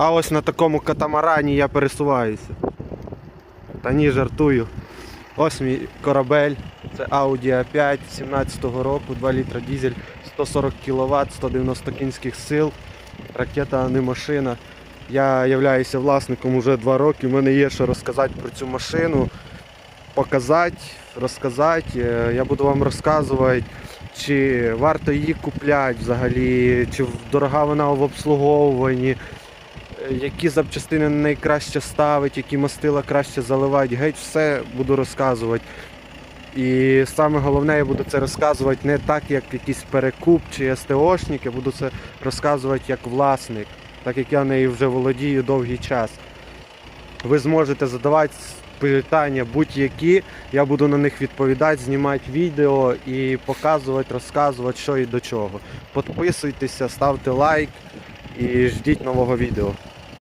А ось на такому катамарані я пересуваюся. Та ні, жартую. Ось мій корабель. Це Audi A5 17-го року, 2 літра дізель, 140 кВт, 190 кінських сил. Ракета, а не машина. Я являюся власником уже 2 роки. У мене є що розказати про цю машину. Показати, розказати. Е, Я буду вам розказувати, чи варто її купляти взагалі, чи дорога вона в обслуговуванні, які запчастини найкраще ставити, які мастила краще заливати. Геть все буду розказувати. І саме головне, я буду це розказувати не так, як якийсь перекуп чи СТОшник, я буду це розказувати як власник, так як я нею вже володію довгий час. Ви зможете задавати питання будь-які, я буду на них відповідати, знімати відео і показувати, розказувати, що і до чого. Підписуйтеся, ставте лайк і ждіть нового відео.